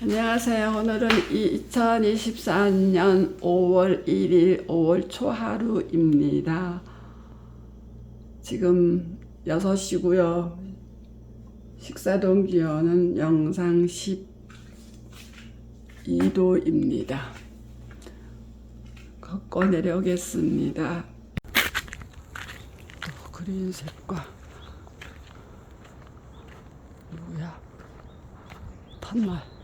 안녕하세요. 오늘은 2024년 5월 1일 5월 초하루입니다. 지금 6시고요. 식사동 기온은 영상 12도입니다. 걷고 내려오겠습니다. 또 그린색과 누구야? 탄말.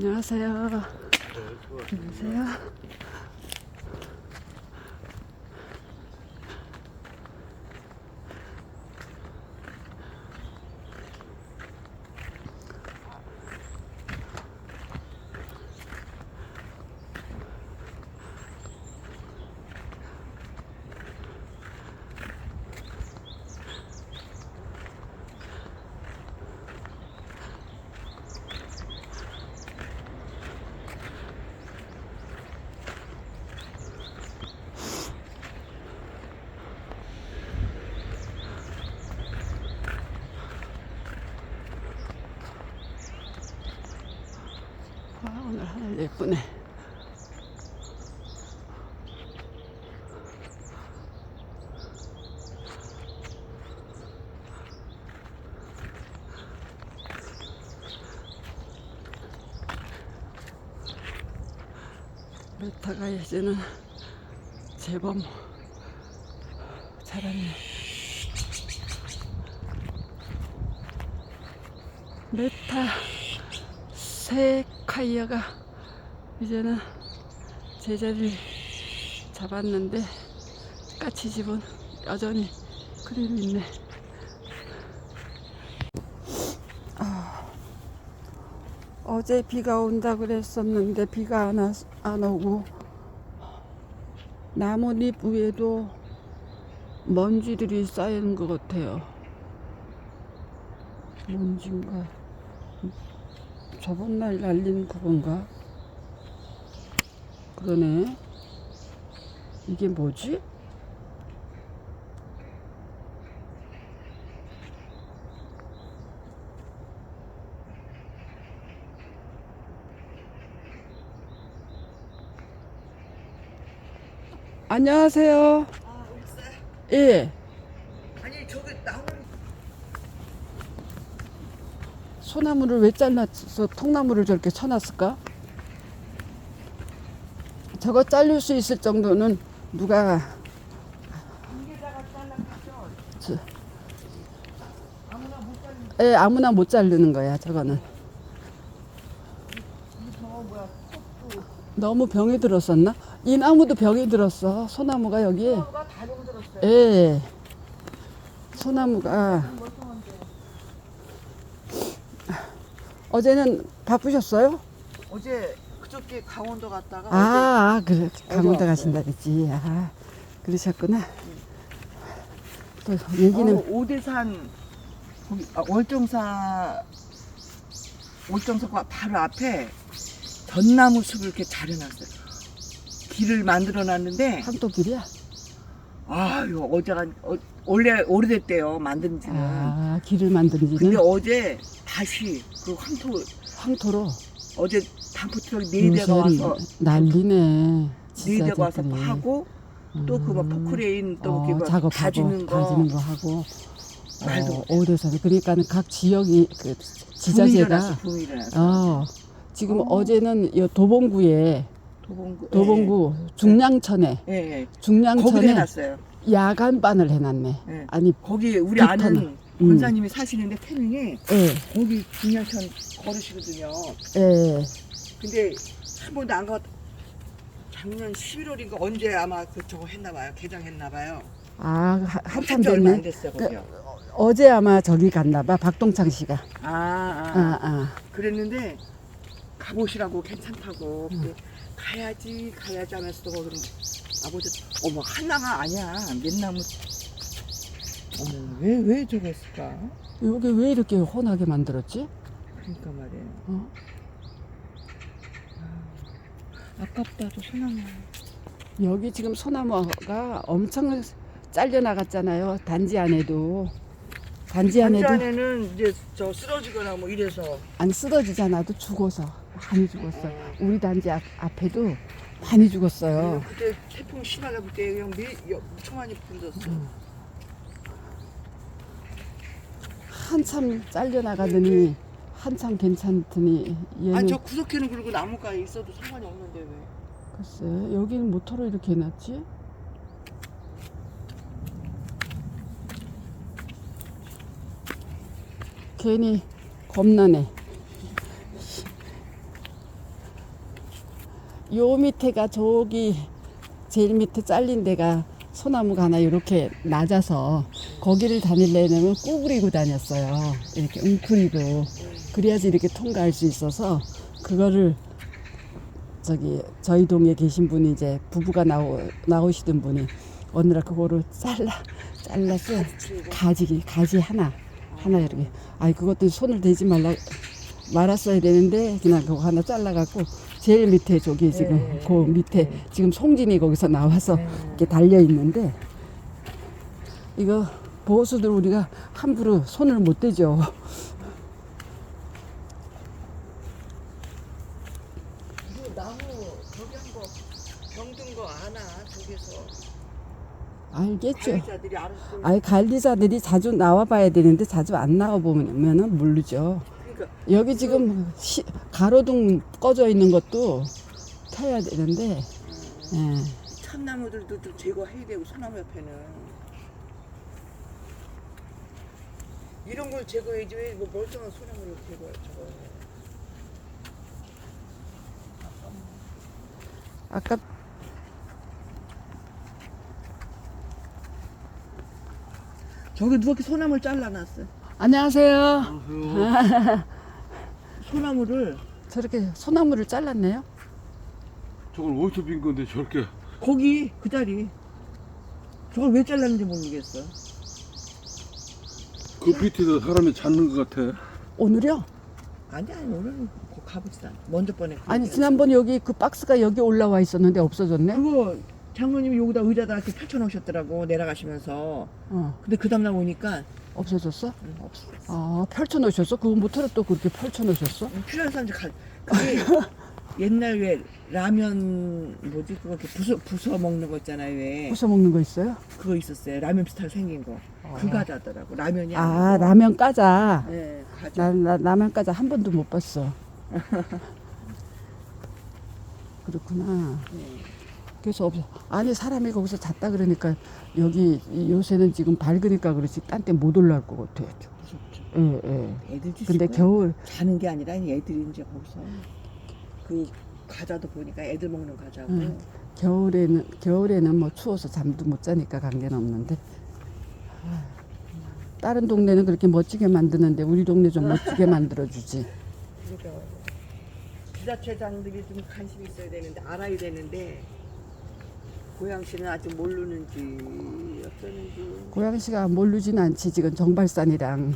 안녕하세요. 안녕하세요. 와, 오늘 하늘 예쁘네. 메타가 이제는 제법 자랐네. 메타 새 카이어가 이제는 제자리를 잡았는데 까치 집은 여전히 그대로 있네. 아, 어제 비가 온다 그랬었는데 비가 안, 와, 안 오고 나뭇잎 위에도 먼지들이 쌓이는 것 같아요. 먼지인가? 저번 날 날린 그건가? 그러네. 이게 뭐지? 안녕하세요. 아, 옥사? 예. 아니, 저기 나무 소나무를 왜 잘라서 통나무를 저렇게 쳐놨을까? 저거 잘릴 수 있을 정도는 누가. 저, 예, 아무나 못 자르는 거야 저거는. 너무 병이 들었었나? 이 나무도 병이 들었어 소나무가 여기 가 다령 들었어요. 예 소나무가. 어제는 바쁘셨어요? 어제 그저께 강원도 갔다가 아, 아 그래 강원도. 가신다 그랬지 아 그러셨구나 또 어제 얘기는 어, 오대산 거기 아, 월정사 월정사가 바로 앞에 전나무 숲을 이렇게 잘 해놨어요. 길을 만들어 놨는데 한도길이야? 아유 어제가 어, 원래 오래됐대요 만든 지는. 아 길을 만든 근데 어제 다시 그 황토 황토로 어제 단포 트럭 네 대가 무슨 와서 난리네 네 진짜 대가 와서. 하고 또그막 음. 포크레인 또 어, 이렇게 막 작업하고 다지는 거 다지는 거 하고 말도 어, 오래서 그러니까는 각 지역이 그 붐이 일어났어, 지자체가 붐이 일어났어. 어 지금 어. 어. 제는 도봉구에 도봉구 도봉구 중량천에 예, 예. 거기 중량천에 해놨어요. 야간반을 해놨네. 예. 아니 거기 우리. 아는 음. 권사님이 사시는데 태릉에 예, 거기 중량천 걸으시거든요. 예. 근데 한 번도 안 가. 작년 11월인가 언제 아마 그 저거 했나 봐요. 개장했나 봐요. 아 하- 한참 한지 얼마 안 됐네. 됐어요, 그- 거기요. 어제 아마 저기 갔나 봐. 박동창 씨가. 아, 아. 아, 아. 그랬는데 가보시라고 괜찮다고 근데 가야지 가야지 하면서도 그럼 아버지 어머 하나가 아니야 맨나무 어머 왜 왜 저거 했을까 여기 왜 이렇게 혼하게 만들었지? 그러니까 말이야 어? 아깝다 저 소나무 여기 지금 소나무가 엄청 잘려 나갔잖아요. 단지 안에도 단지 안에도 안에는 이제 저 쓰러지거나 뭐 이래서 안 쓰러지잖아도 죽어서 많이 죽었어. 우리 단지 앞, 앞에도 많이 죽었어요. 그때 태풍 심하게 불때 그냥 미, 여- 엄청 많이 불었어 한참 잘려 나가더니 한참 괜찮더니 얘는 아니 저 구석에는 그리고 나무가 있어도 상관이 없는데 왜 글쎄 여기는 모터로 이렇게 해놨지? 괜히 겁나네. 요 밑에가 저기 제일 밑에 잘린 데가 소나무가 하나 이렇게 낮아서 거기를 다닐려면 꾸부리고 다녔어요. 이렇게 웅크리고 그래야지 이렇게 통과할 수 있어서 그거를 저기 저희 동에 계신 분이 이제 부부가 나오 나오시던 분이 어느 날 그거를 잘라 잘라서 가지 가지 하나 하나 이렇게 아이 그것도 손을 대지 말라 말았어야 되는데 그냥 그거 하나 잘라갖고 제일 밑에 저기 지금 네, 그 밑에 네. 지금 송진이 거기서 나와서 네. 이렇게 달려 있는데 이거 보수들 우리가 함부로 손을 못 대죠. 이거 나무 저기 한거 병든 거 아나 저기서 알겠죠. 가해자들이 알았으면 아니 관리자들이 자주 나와 봐야 되는데 자주 안 나와 보면은 모르죠. 그러니까 여기 지금 시- 가로등 꺼져 있는 것도 켜야 되는데 예. 참나무들도 좀 제거해야 되고 소나무 옆에는. 이런 걸 제거해야지. 왜 뭐 멀쩡한 소나무를 제거해 저거. 아까 저기 누가 이렇게 소나무를 잘라놨어 안녕하세요. 소나무를 저렇게 소나무를 잘랐네요. 저걸 어디서 빈 건데 저렇게 거기 그 자리 저걸 왜 잘랐는지 모르겠어 그 밑에서 사람이 찾는 것 같아. 오늘요? 아니 아니 오늘은 거 가봅시다 먼저 번에 아니 지난번 여기 그 박스가 여기 올라와 있었는데 없어졌네. 그거 장모님이 여기다 의자다 이렇게 펼쳐놓으셨더라고 내려가시면서 어, 근데 그 다음날 오니까 없어졌어? 음, 없어 아 펼쳐 놓으셨어? 그거 모터를 또 그렇게 펼쳐 놓으셨어? 음, 필요한 사람들 가 그게 옛날 왜 라면 뭐지 그거 이렇게 부숴 부숴 먹는 거 있잖아요 왜 부숴 먹는 거 있어요? 그거 있었어요 라면 비슷하게 생긴 거그 과자더라고 라면이 아 아니고 라면 까자. 네 과자 나, 나 라면 까자 한 번도 못 봤어. 그렇구나. 네. 그래서 없어. 아니 사람이 거기서 잤다 그러니까 여기 이 요새는 지금 밝으니까 그렇지 딴 때 못 올라올 것 같아. 무섭죠 예, 예. 애들 지 근데 겨울 자는 게 아니라 애들이 이제 거기서 그 과자도 보니까 애들 먹는 과자고 응. 겨울에는 겨울에는 뭐 추워서 잠도 못 자니까 관계는 없는데 아, 다른 동네는 그렇게 멋지게 만드는데 우리 동네 좀 멋지게 만들어 주지. 그러니까 지자체장들이 좀 관심이 있어야 되는데 알아야 되는데 고양시는 아직 모르는지 어쩌는지 고양시가 모르진 않지 지금 정발산이랑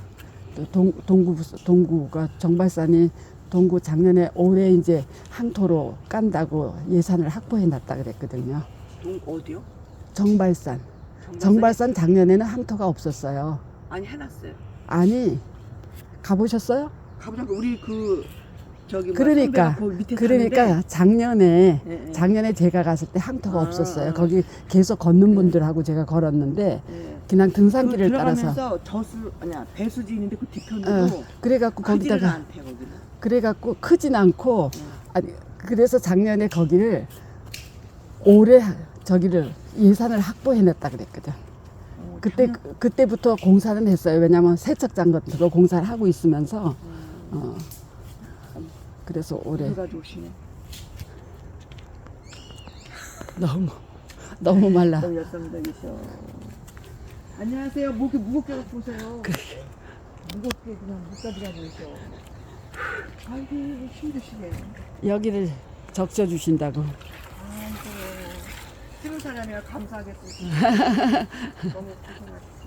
또 동, 동구 동구가 정발산이 동구 작년에 올해 이제 항토로 깐다고 예산을 확보해 놨다 그랬거든요. 동 어디요? 정발산. 정발산? 정발산 작년에는 항토가 없었어요. 아니 해놨어요. 아니 가보셨어요? 가보자고 우리 그 저기 뭐 그러니까, 선배가 그 그러니까 사는데 작년에 예, 예. 작년에 제가 갔을 때 항토가 아, 없었어요. 아. 거기 계속 걷는 분들하고 제가 걸었는데 예. 그냥 그 등산길을 따라서 저수 아니야 배수지 있는데 그 뒤편으로 어, 그래갖고 거기다가 않대. 그래갖고 크진 않고 응. 아니 그래서 작년에 거기를 올해 저기를 예산을 확보해냈다 그랬거든. 어, 그때 작년- 그- 그때부터 공사는 했어요. 왜냐면 세척장 같은 거 공사를 하고 있으면서 음, 어 그래서 올해 누가 조심해. 너무 너무 말라. 안녕하세요. 뭐 이렇게 무겁게 갖고 오세요. 무겁게 그냥 못 가져가 보이셔. 아이고 힘드시네. 여기를 적셔 주신다고. 아이고 키운 사람이라 감사하겠지. 너무 고생하셨어.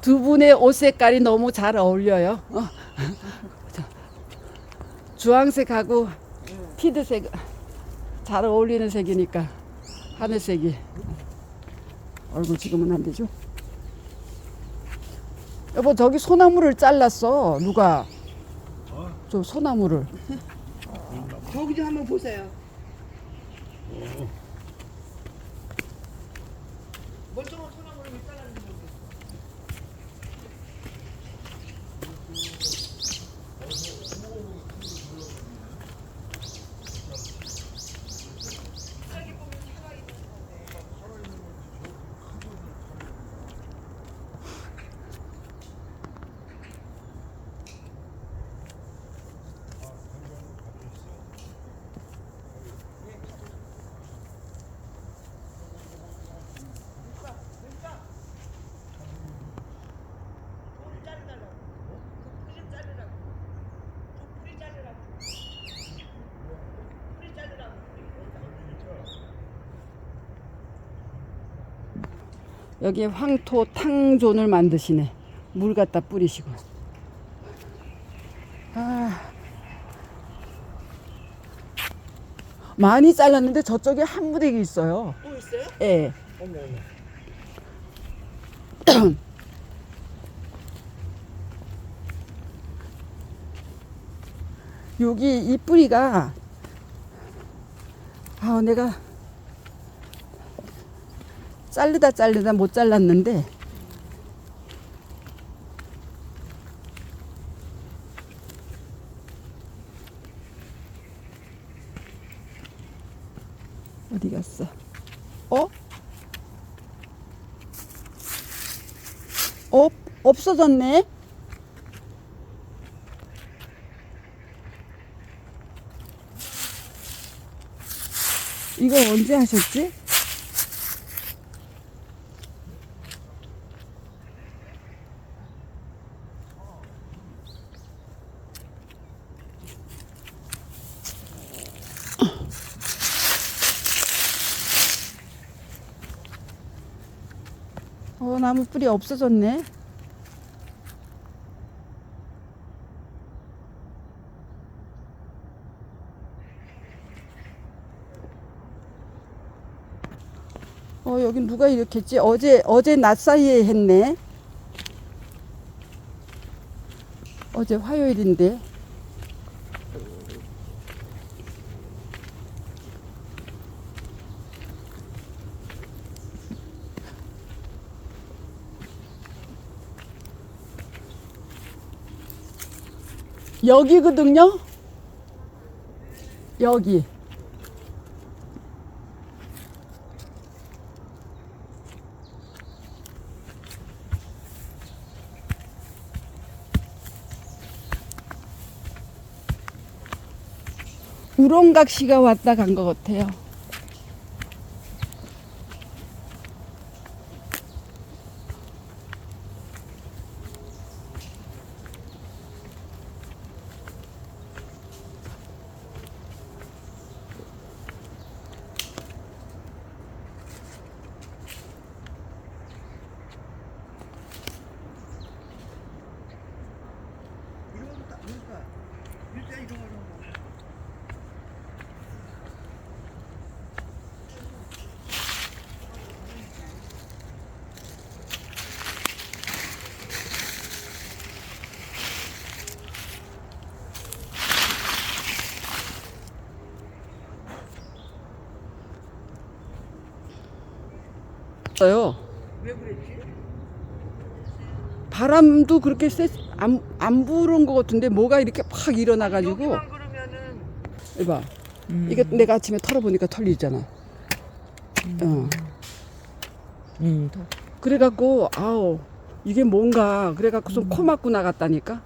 두 분의 옷 색깔이 너무 잘 어울려요. 어. 자, 주황색하고 피드색 잘 어울리는 색이니까 하늘색이. 얼굴 지금은 안 되죠? 여보 저기 소나무를 잘랐어 누가? 저 소나무를. 저기 좀 한번 보세요. 멀쩡한 소나무를 왜 잘랐는지 모르겠어. 여기에 황토 탕존을 만드시네. 물 갖다 뿌리시고. 아. 많이 잘랐는데 저쪽에 한 무더기 있어요. 또 있어요? 예. 어머 어머. 여기 이 뿌리가 아 내가 자르다 자르다 못 잘랐는데 어디 갔어? 어? 어? 없어졌네? 이거 언제 하셨지? 나무 뿌리 없어졌네. 어, 여기 누가 이렇게 했지? 어제, 어제 낮 사이에 했네. 어제 화요일인데. 여기거든요? 여기. 우렁각 씨가 왔다 간 것 같아요. 이런 것도 딱 그러니까 일단 이런 거 좀. 어요. 왜 그랬지? 바람도 그렇게 세, 안, 안 부는 것 같은데 뭐가 이렇게 팍 일어나가지고. 여기만 그러면은 이봐. 이게 내가 아침에 털어보니까 털리잖아. 어. 음. 그래갖고, 아우, 이게 뭔가, 그래갖고서 코 맞고 나갔다니까?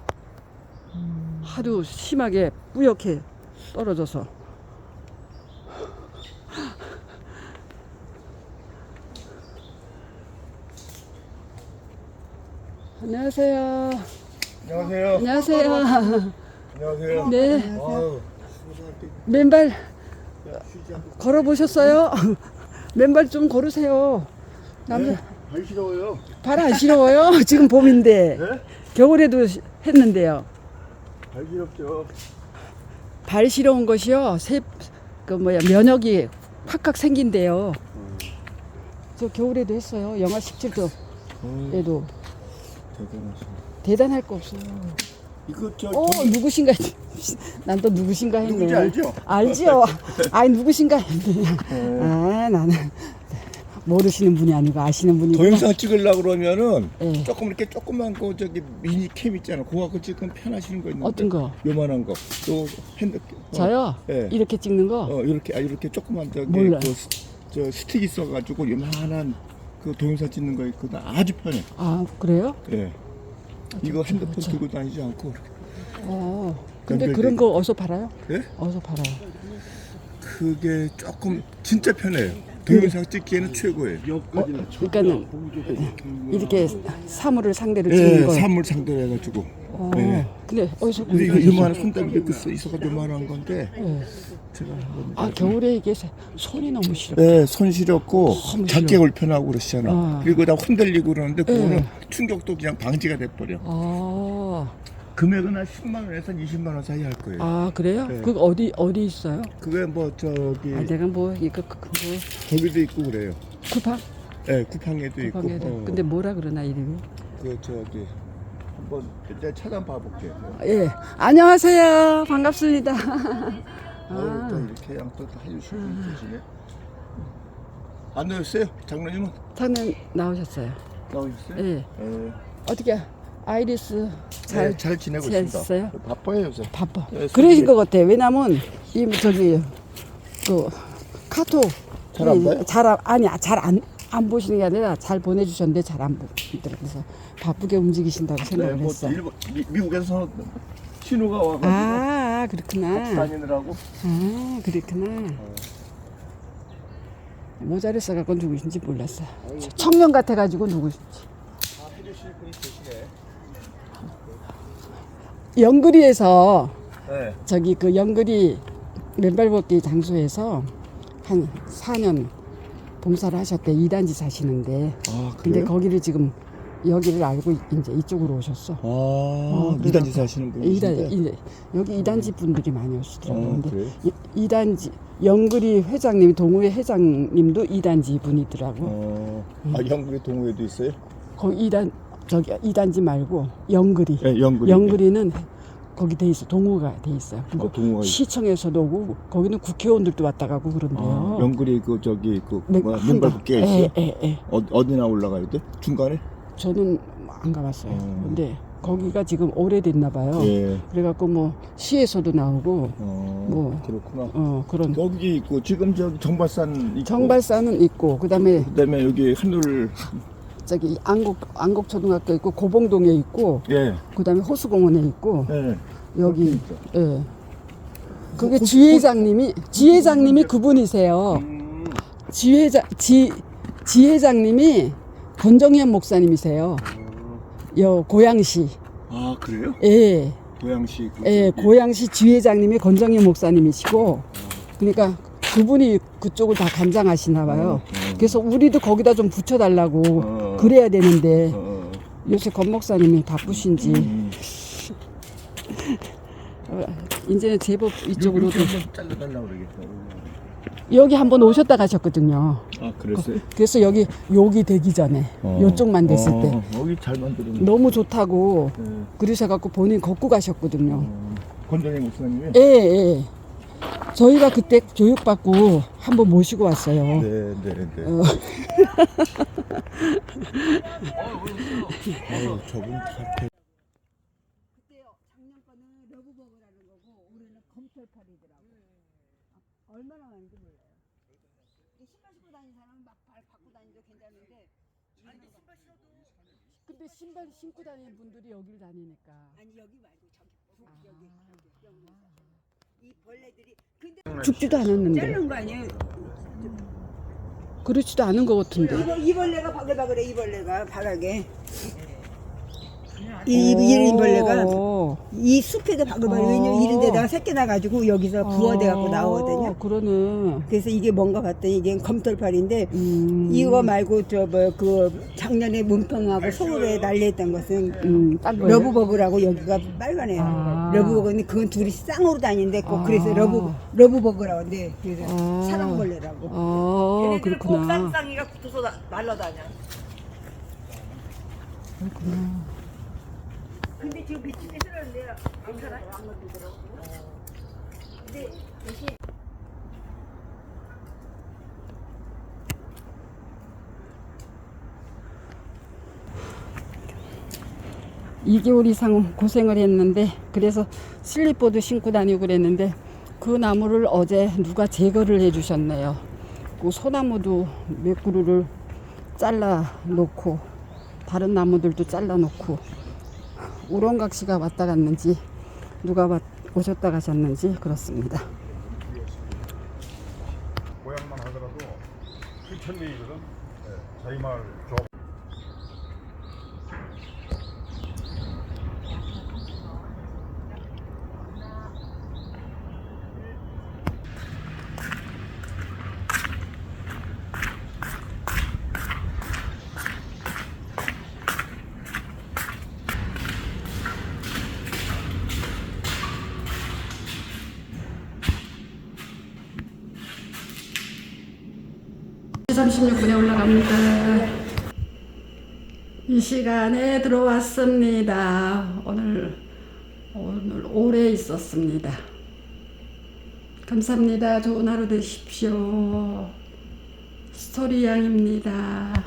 하도 심하게 뿌옇게 떨어져서. 안녕하세요. 안녕하세요. 안녕하세요. 안녕하세요. 네. 아유, 맨발 걸어 보셨어요? 맨발 좀 걸으세요. 남자 발 시려워요. 발 안 시려워요? 지금 봄인데 네? 겨울에도 시- 했는데요. 발 시렵죠. 발 시려운 것이요. 세, 그 뭐야 면역이 확확 생긴대요. 저 겨울에도 했어요. 영하 17도 에도 대단하시네. 대단할 거 없어요. 이거 저어 누구신가? 난또 누구신가 했네. 누군지 알죠? 알죠. 아니 누구신가 했네. 아 나는 모르시는 분이 아니고 아시는 분이고. 동영상 찍으려고 그러면은 예. 조금 이렇게 조그만 거 저기 미니 캠 있잖아. 그거 갖고 찍으면 편하시는 거 있는데. 어떤 거? 요만한 거. 또 핸드. 어, 저요? 예. 이렇게 찍는 거? 어 이렇게 아 이렇게 조그만 저기 몰라요. 그, 스- 저 스틱 있어 가지고 요만한 그 동영상 찍는 거 있거든. 아주 편해. 아 그래요? 예. 이거 핸드폰 저- 들고 다니지 않고. 어. 근데 그런 거 어디서 팔아요? 예? 어디서 팔아요? 그게 조금 진짜 편해요. 동영상 찍기에는 최고예요. 옆까지는 어, 그러니까는 이렇게 사물을 상대로 예, 찍는 거. 사물 상대로 해가지고. 어. 예. 근데 어디서 근데 이거? 요만한 손잡이 이렇게 있어- 있어가 요만한 건데 예. 제가 한번 아 겨울에 이게 사- 손이 너무 싫어. 네, 손 시렵고 너무 작게. 불편하고 그러시잖아. 아. 그리고 다 흔들리고 그러는데 그거는 예. 충격도 그냥 방지가 돼버려. 아, 금액은 한 10만 원에서 20만 원 사이 할 거예요. 아 그래요? 네. 그거 어디 어디 있어요? 그게 뭐 저기 아 내가 뭐 이거 그, 그, 뭐 거기도 있고 그래요. 쿠팡? 예, 쿠팡에도 있고. 쿠팡에 어, 근데 뭐라 그러나 이름이? 그 저기 한번 내가 찾아 봐 볼게요. 예. 안녕하세요. 반갑습니다. 아. 또 이렇게 양또 해주시고 계시네. 안 나오셨어요? 장로님은 저는 나오셨어요. 나오셨어요? 예. 예. 어떻게 아이리스 잘 네, 잘 지내고 잘 있습니다. 있어요? 바빠요 요새. 바빠. 예, 그러신 것 같아. 왜냐면 이 저기 그 카톡 잘안 봐요? 잘 안- 아니 잘 안 안 보시는 게 아니라 잘 보내주셨는데 잘 안 보더라고요. 그래서 바쁘게 움직이신다고 네, 생각을 뭐 했어. 일본 미, 미국에서 신호가 와가지고 아 그렇구나. 다니느라고. 아 그렇구나. 모자를 써갖고 누구신지 몰랐어. 청년 같아가지고 누구신지. 다 해주실 분이 계시네. 영그리에서 네. 저기 그 영그리 맨발 걷기 장소에서 한 4년 봉사를 하셨대. 2단지 사시는데. 아 근데 거기를 지금 여기를 알고 이제 이쪽으로 오셨어. 아 그래갖고- 이단지 사시는 분이 이단 여기 이단지 분들이 많이 오시더라고요. 어, 근데? 이- 이단지 영그리 회장님 동호회 회장님도 이단지 분이더라고. 어, 아 영국에 동호회도 있어요? 거기 이단 저기 이단지 말고 영그리. 네, 영국에. 영그리는 거기 돼 있어. 동호가 돼 있어요. 그리고 어, 동호회. 시청에서도 오고 거기는 국회의원들도 왔다 가고 그런데요. 아, 영국에 그 저기 그 네, 뭐야 한다. 맨발 붓기가 있어요? 예, 예, 예. 어, 어디나 올라가야 돼? 중간에? 저는 안 가봤어요. 어. 근데 거기가 지금 오래됐나 봐요. 예. 그래갖고 뭐 시에서도 나오고 어, 뭐. 그렇구나. 어 그런 여기 있고 지금 저기 정발산 있고 정발사는 있고 그다음에 그다음에 여기 하늘 저기 안곡 안곡 초등학교 있고 고봉동에 있고 예. 그다음에 호수공원에 있고 예. 여기 예. 뭐 그게 지회장님이 지회장님이 그분이세요. 음, 지회장 지 지회장님이 권정현 목사님이세요. 여 고양시 아 그래요? 예. 고양시 그 예, 저기- 고양시 지회장님이 권정희 목사님이시고, 그러니까 그분이 그쪽을 다 관장하시나 봐요. 어, 어. 그래서 우리도 거기다 좀 붙여달라고 어. 그래야 되는데, 어, 요새 권 목사님이 바쁘신지, 음. 어, 이제는 제법 이쪽으로도, 잘라달라고 그러겠다. 여기 한번 오셨다 가셨거든요. 아 그랬어요? 그래서 여기, 여기 되기 전에, 어. 요쪽만 됐을 때, 어, 여기 잘 만들었네. 너무 좋다고 네. 그러셔갖고 본인 걷고 가셨거든요. 어, 권정희 목사님이. 예, 예. 저희가 그때 교육받고 한번 모시고 왔어요. 네, 네, 네. 어. 아유, 저분 다 대- 그때요 작년 거는 러브버그라는 거고 올해는 검털팔이더라고. 얼마나 많은지 몰라요. 신발 신고 다니는 사람은 막 발 받고 다니도 괜찮은데. 근데 신발 신고 다니는 분들이 여기를 다니니까. 아니 여기 말고 저기 북 여기 여기 여기 이 벌레들이 근데 죽지도 않았는데. 자르는 거 아니에요? 그렇지도 않은 것 같은데. 이 벌레가 바글바글해 이 벌레가 바닥에 이 이런 벌레가 오. 이 숲에도 바글바글 왜냐면 어. 이런 데다가 새끼 나가지고 여기서 부화돼 갖고 아, 나오거든요. 그러네. 그래서 이게 뭔가 봤더니 이게 검털팔인데 음. 이거 말고 저 뭐 그 작년에 문평하고 서울에 난리했던 것은 음, 딴 거예요? 러브버그라고 여기가 빨간해요. 아. 러브버그인데 그건 둘이 쌍으로 다니는데 꼭 아. 그래서 러브 러브버그라고 하는데 그래서 아. 사랑벌레라고. 어, 그렇구나. 쌍쌍이가 붙어서 나- 날라다녀. 근데 지금 미친이 들었는데 안 살아? 안 건드더라고. 근데 대신 2개월 이상 고생을 했는데 그래서 슬리퍼도 신고 다니고 그랬는데 그 나무를 어제 누가 제거를 해 주셨네요. 그 소나무도 몇 그루를 잘라 놓고 다른 나무들도 잘라 놓고 우렁각 씨가 왔다 갔는지 누가 왔- 오셨다 가셨는지 그렇습니다. 모양만 하더라도 7,000명이거든. 네, 저희 마을 조 시 36분에 올라갑니다. 이 시간에 들어왔습니다. 오늘 오늘 오래 있었습니다. 감사합니다. 좋은 하루 되십시오. 스토리 양입니다.